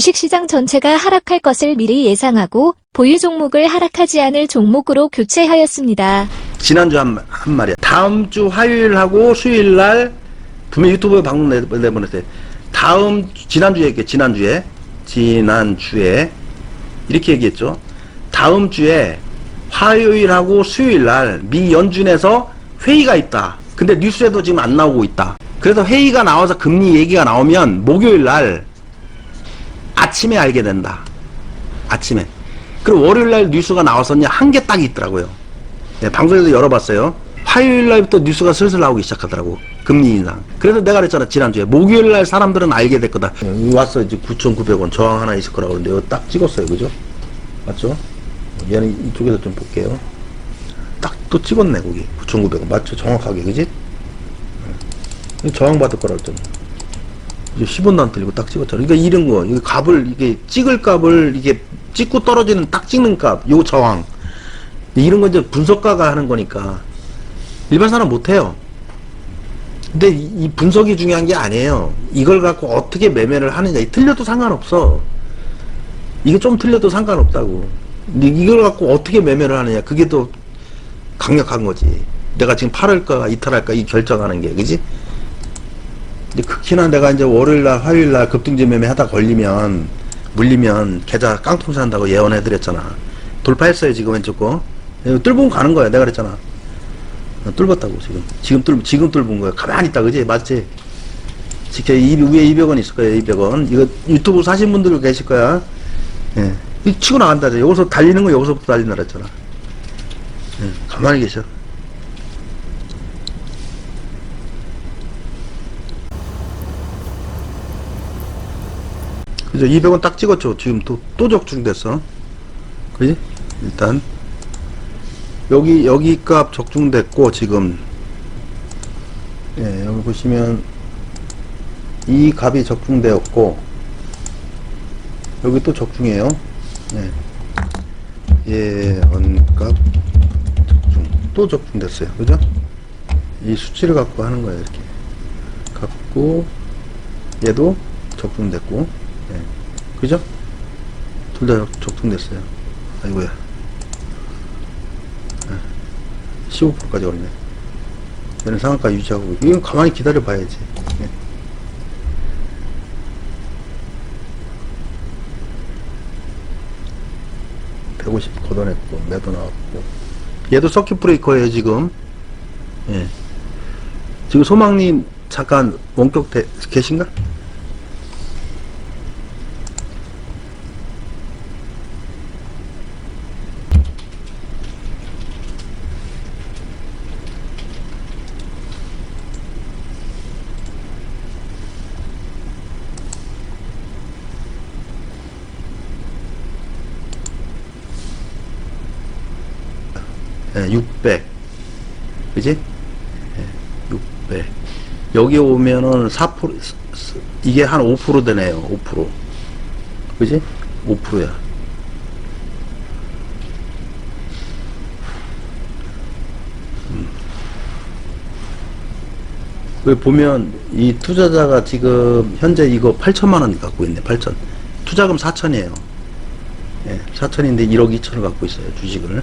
주식시장 전체가 하락할 것을 미리 예상하고 보유 종목을 하락하지 않을 종목으로 교체하였습니다. 지난주 한, 한 말이야. 다음 주 화요일하고 수요일 날 분명 유튜브에 방송 내- 내보냈어요. 다음 주- 지난주에 얘기해 지난주에 지난주에 이렇게 얘기했죠. 다음 주에 화요일하고 수요일 날 미 연준에서 회의가 있다. 근데 뉴스에도 지금 안 나오고 있다. 그래서 회의가 나와서 금리 얘기가 나오면 목요일 날 아침에 알게 된다. 아침에. 그리고 월요일 날 뉴스가 나왔었냐 한 개 딱 있더라고요. 네, 방송에서 열어봤어요. 화요일 날부터 뉴스가 슬슬 나오기 시작하더라고. 금리 인상. 그래서 내가 그랬잖아, 지난주에. 목요일 날 사람들은 알게 될 거다. 왔어, 이제 9,900원 저항 하나 있을 거라고 그러는데, 이거 딱 찍었어요, 그죠? 맞죠? 얘는 이쪽에서 좀 볼게요. 딱 또 찍었네, 거기. 9,900원. 맞죠? 정확하게, 그지? 네. 저항 받을 거라고 했잖아. 이제 10원도 안 틀리고 딱 찍었잖아. 그러니까 이런 거, 이게 값을, 이게 찍을 값을, 이게 찍고 떨어지는 딱 찍는 값, 요 저항. 이런 건 이제 분석가가 하는 거니까 일반 사람 못해요. 근데 이, 이 분석이 중요한 게 아니에요. 이걸 갖고 어떻게 매매를 하느냐. 이 틀려도 상관없어. 이게 좀 틀려도 상관없다고. 근데 이걸 갖고 어떻게 매매를 하느냐. 그게 더 강력한 거지. 내가 지금 팔을까 이탈할까 이 결정하는 게 그지? 근데 극히나 내가 이제 월요일날 화요일날 급등지 매매 하다 걸리면 물리면 계좌 깡통 산다고 예언해드렸잖아. 돌파했어요 지금 왼쪽 거. 뚫고 가는 거야 내가 그랬잖아. 어, 뚫었다고 지금. 지금 뚫 지금 뚫은 거야. 가만히 있다 그지? 맞지? 지금 이 위에 200원 있을 거야 200원. 이거 유튜브 사신 분들 계실 거야. 예. 이 치고 나간다. 여기서 달리는 거 여기서부터 달린다 그랬잖아. 예. 가만히 계셔. 그죠? 200원 딱 찍었죠. 지금 또, 또 적중됐어. 그지? 일단. 여기, 여기 값 적중됐고, 지금. 예, 여기 보시면, 이 값이 적중되었고, 여기 또 적중이에요. 예. 예, 언값 적중. 또 적중됐어요. 그죠? 이 수치를 갖고 하는 거예요, 이렇게. 갖고, 얘도 적중됐고, 예. 그죠? 둘 다 적중됐어요. 아이고야. 예. 15%까지 오르네. 얘는 상한가 유지하고, 이건 가만히 기다려 봐야지. 예. (150) 걷어냈고 매도 나왔고 얘도 서킷 브레이커예요 지금 예 지금 소망님 잠깐 원격 대, 계신가? 예, 600. 그지? 예, 600. 여기 오면은 4%, 스- 스- 이게 한 5% 되네요. 5%. 그지? 5%야. 그 보면 이 투자자가 지금 현재 이거 8천만 원 갖고 있네. 8천. 투자금 4천이에요. 예, 4천인데 1억 2천을 갖고 있어요. 주식을.